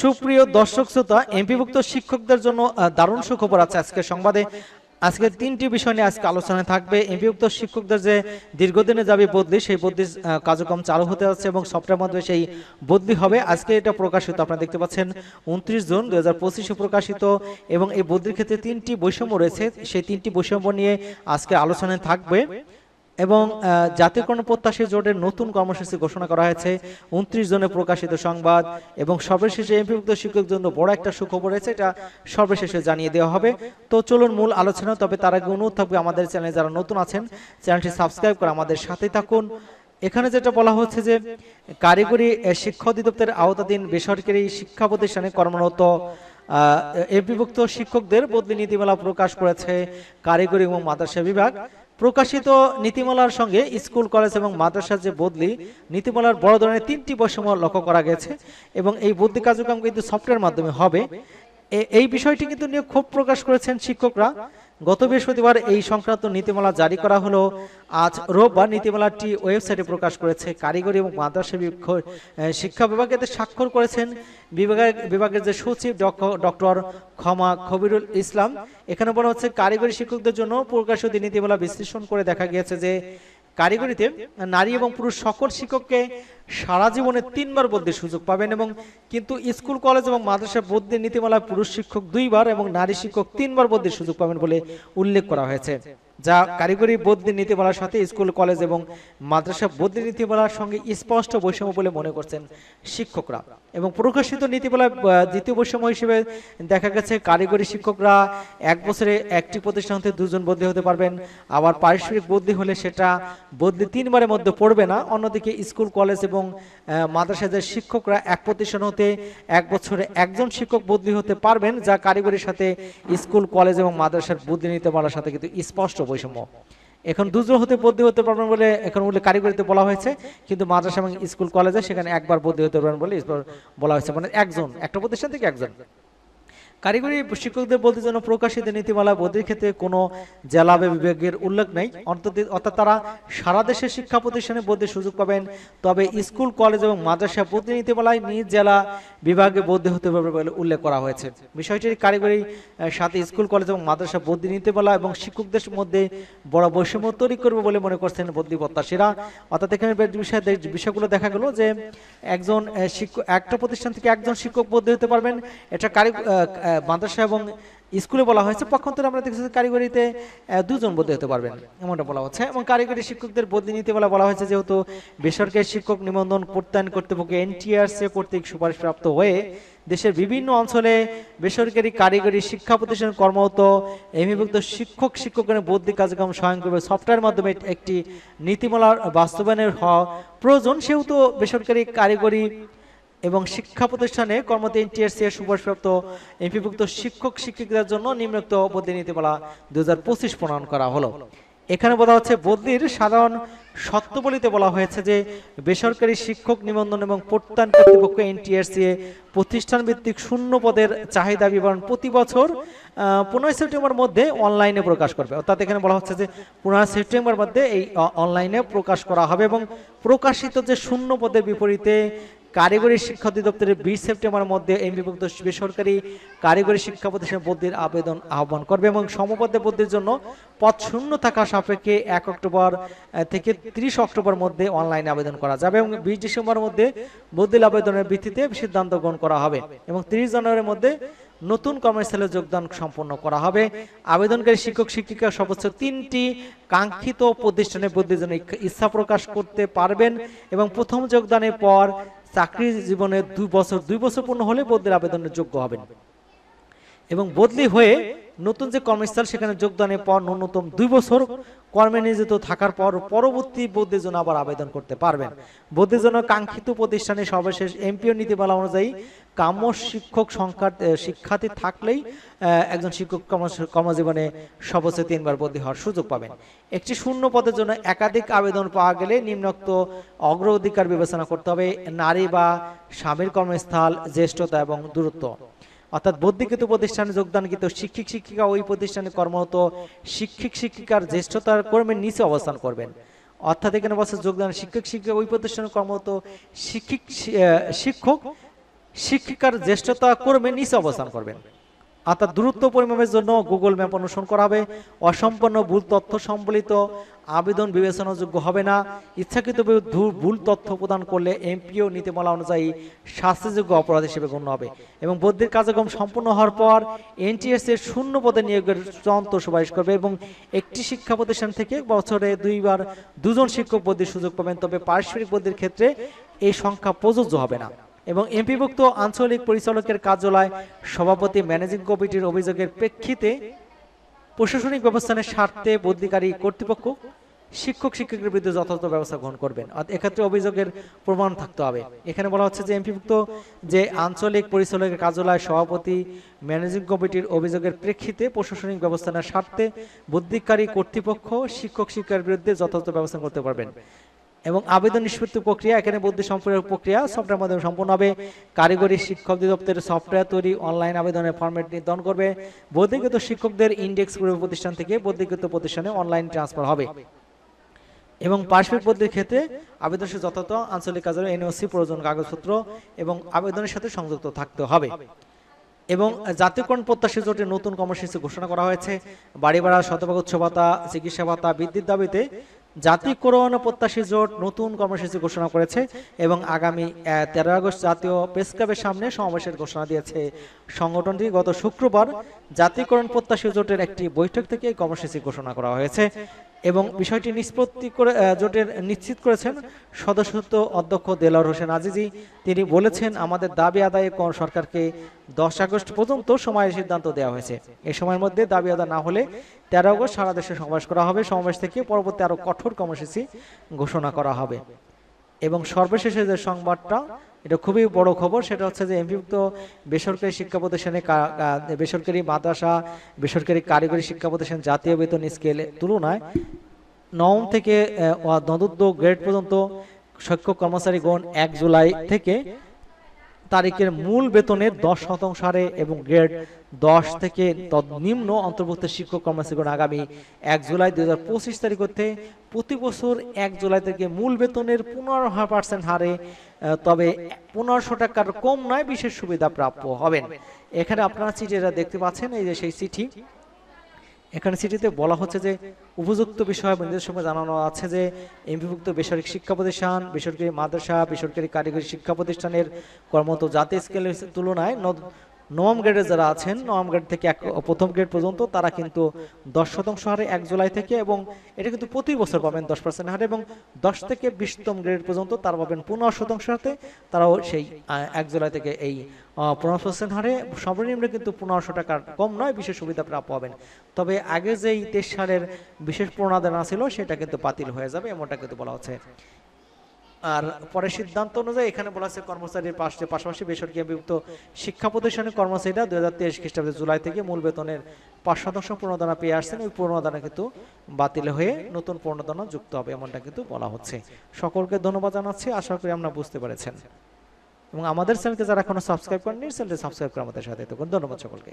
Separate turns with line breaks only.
সুপ্রিয় দর্শক শ্রোতা এমপিভুক্ত শিক্ষকদের জন্য দারুণ সুখবর আছে আজকের সংবাদে। আজকে তিনটি বিষয় নিয়ে আজকে আলোচনায় থাকবে। এমপিভুক্ত শিক্ষকদের যে দীর্ঘদিনে যাবে বদলি, সেই বদলি কার্যক্রম চালু হতে যাচ্ছে এবং সপ্তাহের মধ্যে সেই বদলি হবে। আজকে এটা প্রকাশিত, আপনারা দেখতে পাচ্ছেন, উনত্রিশ জুন দু হাজার পঁচিশে প্রকাশিত এবং এই বদলির ক্ষেত্রে তিনটি বৈষম্য রয়েছে। সেই তিনটি বৈষম্য নিয়ে আজকে আলোচনায় থাকবে। এবং জাতীয়করণ প্রত্যাশী জোটের নতুন কর্মসূচি ঘোষণা করা হয়েছে। উনত্রিশ জনে প্রকাশিত সংবাদ এবং সর্বশেষে এমপিভুক্ত শিক্ষকদের জন্য বড় একটা সুখবর রয়েছে, এটা সর্বশেষে জানিয়ে দেওয়া হবে। তো চলুন মূল আলোচনা, তবে তার আগে অনুরোধ থাকবে আমাদের চ্যানেলে যারা নতুন আছেন, চ্যানেলটি সাবস্ক্রাইব করে আমাদের সাথেই থাকুন। এখানে যেটা বলা হচ্ছে যে, কারিগরি শিক্ষা অধিদপ্তরের আওতাধীন বেসরকারি শিক্ষা প্রতিষ্ঠানে কর্মরত এমপিভুক্ত শিক্ষকদের বদলি নীতিমালা প্রকাশ করেছে কারিগরি এবং মাদ্রাসা বিভাগ। প্রকাশিত নীতিমালার সঙ্গে স্কুল, কলেজ এবং মাদ্রাসার যে বদলি, নীতিমালার বড় ধরনের তিনটি বৈষম্য লক্ষ্য করা গেছে এবং এই বদলি কার্যক্রম কিন্তু সফটওয়্যার মাধ্যমে হবে। এই বিষয়টি কিন্তু নিয়ে ক্ষোভ প্রকাশ করেছেন শিক্ষকরা। গত বৃহস্পতিবার এই সংক্রান্ত নীতিমালা জারি করা হলো। আজ রোববার নীতিমালাটি ওয়েবসাইটে প্রকাশ করেছে। কারিগরি এবং মাদ্রাসা শিক্ষা বিভাগে স্বাক্ষর করেছেন, বিভাগের বিভাগের যে সচিব ডক- ডক্টর ক্ষমা খবিরুল ইসলাম, এখানে বলা হচ্ছে, কারিগরি শিক্ষকদের জন্য প্রকাশিত নীতিমালা বিশ্লেষণ করে দেখা গিয়েছে যে কারিগরিতে নারী এবং পুরুষ সকল শিক্ষককে সারা জীবনে তিনবার বদলির সুযোগ পাবেন এবং কিন্তু স্কুল, কলেজ এবং মাদ্রাসা বদলির নীতিমালায় পুরুষ শিক্ষক দুইবার এবং নারী শিক্ষক তিনবার বদলির সুযোগ পাবেন বলে উল্লেখ করা হয়েছে। যা কারিগরি বদলি নীতিমালার সাথে স্কুল, কলেজ এবং মাদ্রাসা বদলি নীতিমালার সঙ্গে স্পষ্ট বৈষম্য বলে মনে করছেন শিক্ষকরা। এবং প্রকাশিত নীতিমালায় দ্বিতীয় বৈষম্য হিসেবে দেখা গেছে কারিগরি শিক্ষকরা এক বছরে একটি প্রতিষ্ঠান হতে দুজন বদলি হতে পারবেন। আবার পারিশ্রমিক বদলি হলে সেটা বদলি তিনবারের মধ্যে পড়বে না। অন্যদিকে স্কুল, কলেজ এবং মাদ্রাসাদের শিক্ষকরা এক প্রতিষ্ঠান হতে এক বছরে একজন শিক্ষক বদলি হতে পারবেন, যা কারিগরির সাথে স্কুল, কলেজ এবং মাদ্রাসার বদলি নিতে পারার সাথে কিন্তু স্পষ্ট বৈষম্য। এখন দুজন হতে বদলি হতে পারবেন বলে এখন বলে কারিগরিতে বলা হয়েছে, কিন্তু মাদ্রাসা এবং স্কুল কলেজে সেখানে একবার বদলি হতে পারবেন বলে বলা হয়েছে। মানে একজন, একটা প্রতিষ্ঠান থেকে একজন। কারিগরি শিক্ষকদের বলতে জন্য প্রকাশিত নীতিমালা বদলির ক্ষেত্রে কোনো জেলা বিভাগের উল্লেখ নেই। অর্থাৎ তারা সারা দেশের শিক্ষা প্রতিষ্ঠানে বদলির সুযোগ পাবেন। তবে স্কুল কলেজ এবং মাদ্রাসা বদলি নীতিমালায় নিজ জেলা বিভাগে বদলি হতে পারবে বলে উল্লেখ করা হয়েছে। বিষয়টির কারিগরি সাথে স্কুল কলেজ এবং মাদ্রাসা বদলি নীতিমালা এবং শিক্ষকদের মধ্যে বড় বৈষম্য তৈরি করবে বলে মনে করছেন বদলি প্রত্যাশীরা অর্থাৎ এখানে বিষয় বিষয়গুলো দেখা গেল যে একজন শিক্ষক একটা প্রতিষ্ঠান থেকে একজন শিক্ষক বদলি হতে পারবেন। এটা কারি আহ, আহ, মাদ্রাসা এবং স্কুলে বলা হয়েছে, পক্ষান্তরে আমরা দেখেছি কারিগরিতে দুজন বদলি হতে পারবেন। এমনটা বলা হচ্ছে। এবং কারিগরি শিক্ষকদের বদলি নিতে বলা বলা হয়েছে যেহেতু বেসরকারি শিক্ষক নিবন্ধন প্রত্যয়ন কর্তৃপক্ষ এনটিআরসি কর্তৃক সুপারিশপ্রাপ্ত হয়ে দেশের বিভিন্ন অঞ্চলে বেসরকারি কারিগরি শিক্ষা প্রতিষ্ঠান কর্মরত এমবিভুক্ত শিক্ষক, শিক্ষকের বদলি কার্যক্রম স্বয়ংক্রিয় সফটওয়্যার মাধ্যমে একটি নীতিমালার বাস্তবায়নের হওয়া প্রয়োজন। সেহেতু বেসরকারি কারিগরি এবং শিক্ষা প্রতিষ্ঠানে এনটিআরসি এর সুপারিশপ্রাপ্ত এমপিভুক্ত শিক্ষক শিক্ষিকাদের জন্য নিম্নোক্ত নীতিমালা দু হাজার পঁচিশ প্রণয়ন করা হলো। এখানে বলা হচ্ছে, বদলির সাধারণ শর্তবলিতে বলা হয়েছে যে, বেসরকারি শিক্ষক নিবন্ধন এবং প্রত্যয়ন কর্তৃপক্ষ এনটিআরসি এ প্রতিষ্ঠান ভিত্তিক শূন্য পদের চাহিদা বিবরণ প্রতি বছর পনেরোই সেপ্টেম্বর মধ্যে অনলাইনে প্রকাশ করবে। অর্থাৎ এখানে বলা হচ্ছে যে, পনেরোই সেপ্টেম্বর মধ্যে এই অনলাইনে প্রকাশ করা হবে এবং প্রকাশিত যে শূন্য পদের বিপরীতে কারিগরি শিক্ষা অধিদপ্তরের বিশ সেপ্টেম্বরের মধ্যে এমবিভুক্ত বেসরকারি কারিগরি শিক্ষা প্রতিষ্ঠান বদলির আবেদন আহ্বান করবে এবং সমপদে বদলির জন্য পদ শূন্য থাকা সাপেক্ষে এক অক্টোবর থেকে ত্রিশ অক্টোবর মধ্যে অনলাইনে আবেদন করা যাবে এবং বিশ ডিসেম্বরের মধ্যে বদলির আবেদনের ভিত্তিতে সিদ্ধান্ত গ্রহণ করা হবে এবং তিরিশ জানুয়ারির মধ্যে নতুন কর্মস্থলে যোগদান সম্পন্ন করা হবে। আবেদনকারী শিক্ষক, শিক্ষিকা সর্বোচ্চ তিনটি কাঙ্ক্ষিত প্রতিষ্ঠানে বদলির জন্য ইচ্ছা প্রকাশ করতে পারবেন এবং প্রথম যোগদানের পর চাকরি জীবনে দুই বছর দুই বছর পূর্ণ হলে বদলির আবেদনের যোগ্য হবেন। এবং বদলি হয়ে নতুন যে কর্মস্থল, সেখানে যোগদানের পর ন্যূনতম দুই বছর কর্মে নিয়োজিত থাকার পর পরবর্তী বদলির জন্য আবার আবেদন করতে পারবেন। বদলির জন্য কাঙ্ক্ষিত প্রতিষ্ঠানে সর্বশেষ এমপিও নীতিমালা অনুযায়ী কাম্য শিক্ষক সংখ্যা শিক্ষার্থী থাকলেই একজন শিক্ষক কর্মজীবনে সর্বোচ্চ তিনবার বদলি হওয়ার সুযোগ পাবেন। একটি শূন্য পদের জন্য একাধিক আবেদন পাওয়া গেলে নিম্নোক্ত অগ্রাধিকার বিবেচনা করতে হবে, নারী বা স্বামীর কর্মস্থল, জ্যেষ্ঠতা এবং দূরত্ব। অর্থাৎ বৌদ্ধিকৃত প্রতিষ্ঠানে যোগদানকৃত শিক্ষিক, শিক্ষিকা ওই প্রতিষ্ঠানে কর্মরত শিক্ষিক, শিক্ষিকার জ্যেষ্ঠতার কর্মের নিচে অবস্থান করবেন। অর্থাৎ এখানে বছর যোগদান শিক্ষক, শিক্ষিকা ওই প্রতিষ্ঠানে কর্মরত শিক্ষিক শিক্ষক শিক্ষিকার জ্যেষ্ঠতা কর্মে নিচে অবস্থান করবেন। অর্থাৎ দূরত্ব পরিমাপের জন্য গুগল ম্যাপ অনুসরণ করা হবে। অসম্পূর্ণ ভুল তথ্য সম্বলিত আবেদন বিবেচনাযোগ্য হবে না। ইচ্ছাকৃত ভুল- তথ্য প্রদান করলে এমপিও নীতিমালা অনুযায়ী শাস্তিযোগ্য অপরাধ হিসেবে গণ্য হবে এবং বদ্ধির কার্যক্রম সম্পূর্ণ হওয়ার পর এনটিএস এর শূন্য পদে নিয়োগের চূড়ান্ত সুপারিশ করবে এবং একটি শিক্ষা প্রতিষ্ঠান থেকে বছরে দুইবার দুজন শিক্ষক বদ্ধির সুযোগ পাবেন। তবে পারস্পরিক বদ্ধির ক্ষেত্রে এই সংখ্যা প্রযোজ্য হবে না। এবং এমপিভুক্ত আঞ্চলিক পরিচালকের কার্যালয় সভাপতি ম্যানেজিং কমিটির অভিযোগের প্রেক্ষিতে প্রশাসনিক ব্যবস্থানের স্বার্থে বদলিকারী কর্তৃপক্ষ শিক্ষক শিক্ষকের বিরুদ্ধে যথাযথ ব্যবস্থা গ্রহণ করবেন। এক্ষেত্রে অভিযোগের প্রমাণ থাকতে হবে। এখানে বলা হচ্ছে যে এমপিভুক্ত যে আঞ্চলিক পরিচালকের কার্যালয় সভাপতি ম্যানেজিং কমিটির অভিযোগের প্রেক্ষিতে প্রশাসনিক ব্যবস্থানের স্বার্থে বুদ্ধিকারী কর্তৃপক্ষ শিক্ষক শিক্ষার বিরুদ্ধে যথাযথ ব্যবস্থা করতে পারবেন। এবং আবেদন নিষ্পত্তি প্রক্রিয়া, এখানে বুদ্ধি সম্পূর্ণ প্রক্রিয়া সফটওয়্যার মাধ্যমে সম্পূর্ণ হবে। কারিগরি শিক্ষক অধিদপ্তরের সফটওয়্যার তৈরি অনলাইন আবেদনের ফরম্যাট নির্ধারণ করবে। বৌদ্ধিকৃত শিক্ষকদের ইন্ডেক্স প্রতিষ্ঠান থেকে বৌদ্ধিকৃত প্রতিষ্ঠানে অনলাইন ট্রান্সফার হবে। এবং পার্শ্বিক পদ্ধতির ক্ষেত্রে আবেদন সে যথাযথ আঞ্চলিক কার্যালয় এনওসি প্রয়োজন কাগজপত্র এবং আবেদনের সাথে সংযুক্ত থাকতে হবে। এবং জাতীয়করণ প্রত্যাশী জোটের নতুন কর্মসূচি ঘোষণা করা হয়েছে। বাড়ি ভাড়া শতভাগ উৎস ভাতা, চিকিৎসা ভাতা বৃদ্ধির দাবিতে জাতীয়করণ প্রত্যাশী জোট নতুন কর্মসূচি ঘোষণা করেছে এবং আগামী তেরো আগস্ট জাতীয় প্রেস ক্লাবের সামনে সমাবেশের ঘোষণা দিয়েছে। সংগঠনটি গত শুক্রবার জাতীয়করণ প্রত্যাশী জোটের একটি বৈঠক থেকে কর্মসূচি ঘোষণা করা হয়েছে। এবং বিষয়টি নিষ্পত্তি করে জোটের নিশ্চিত করেছেন সদস্যত্ব অধ্যক্ষ দেলার হোসেন আজিজি। তিনি বলেছেন, আমাদের দাবি আদায়ে কোন সরকারকে দশ আগস্ট পর্যন্ত সময়ের সিদ্ধান্ত দেওয়া হয়েছে। এই সময়ের মধ্যে দাবি আদায় না হলে তেরো আগস্ট সারা দেশে সমাবেশ করা হবে। সমাবেশ থেকে পরবর্তী আরও কঠোর কর্মসূচি ঘোষণা করা হবে। এবং সর্বশেষে যে সংবাদটা এটা খুবই বড় খবর সেটা হচ্ছে যে এমপিভুক্ত বেসরকারি শিক্ষা প্রতিষ্ঠানে বেসরকারি মাদ্রাসা বেসরকারি কারিগরি শিক্ষা প্রতিষ্ঠান জাতীয় বেতন স্কেলে তুলনায় নম থেকে আহ, গ্রেড পর্যন্ত শিক্ষক কর্মচারীগণ এক জুলাই থেকে তারিখের মূল বেতনের দশ শতাংশ হারে এবং গ্রেড দশ থেকে নিম্ন অন্তর্ভুক্ত শিক্ষক কর্মচারীগণ আগামী এক জুলাই দুই হাজার পঁচিশ তারিখ হতে প্রতি বছর এক জুলাই থেকে মূল বেতনের পনেরো পার্সেন্ট হারে তবে পনেরোশো টাকার কম নয়, বিশেষ সুবিধা প্রাপ্য হবেন। এখানে আপনারা চিঠিটা দেখতে পাচ্ছেন, এই যে সেই চিঠি। এখানে সিটিতে বলা হচ্ছে যে উপযুক্ত বিষয় বন্ধুদের সঙ্গে জানানো আছে যে এমপিভুক্ত বেসরকারি শিক্ষা প্রতিষ্ঠান, বেসরকারি মাদ্রাসা, বেসরকারি কারিগরি শিক্ষা প্রতিষ্ঠানের কর্মত জাতীয় স্কেলের তুলনায় নবম গ্রেডে যারা আছেন, নবম গ্রেড থেকে এক প্রথম গ্রেড পর্যন্ত তারা কিন্তু দশ শতাংশ হারে এক জুলাই থেকে এবং এটা কিন্তু প্রতি বছর পাবেন দশ পার্সেন্ট হারে এবং দশ থেকে বিশতম গ্রেড পর্যন্ত তারা পাবেন পনেরো শতাংশ হাতে তারাও সেই এক জুলাই থেকে এই পনেরো পার্সেন্ট হারে। সর্বনিম্ন কিন্তু পনেরোশো টাকার কম নয়, বিশেষ সুবিধা প্রাপ্য হবেন তবে আগে যেই তেইশ সালের বিশেষ প্রণাদানা ছিল সেটা কিন্তু বাতিল হয়ে যাবে, এমনটা কিন্তু বলা হচ্ছে। আর পরে সিদ্ধান্ত অনুযায়ী এখানে বলা আছে কর্মচারীর পাশে পাশাপাশি বেসরকারি বিভক্ত শিক্ষা প্রতিষ্ঠানের কর্মচারীরা দুই হাজার তেইশ খ্রিস্টাব্দে জুলাই থেকে মূল বেতনের পাঁচ শতাংশ প্রণোদনা পেয়ে আসছেন। ওই প্রণোদনা কিন্তু বাতিল হয়ে নতুন প্রণোদনা যুক্ত হবে এমনটা কিন্তু বলা হচ্ছে। সকলকে ধন্যবাদ জানাচ্ছি। আশা করি আমরা বুঝতে পেরেছেন। এবং আমাদের চ্যানেলকে যারা এখনও সাবস্ক্রাইব করেননি, চ্যানেলটি সাবস্ক্রাইব করে আমাদের সাথে ধন্যবাদ সকলকে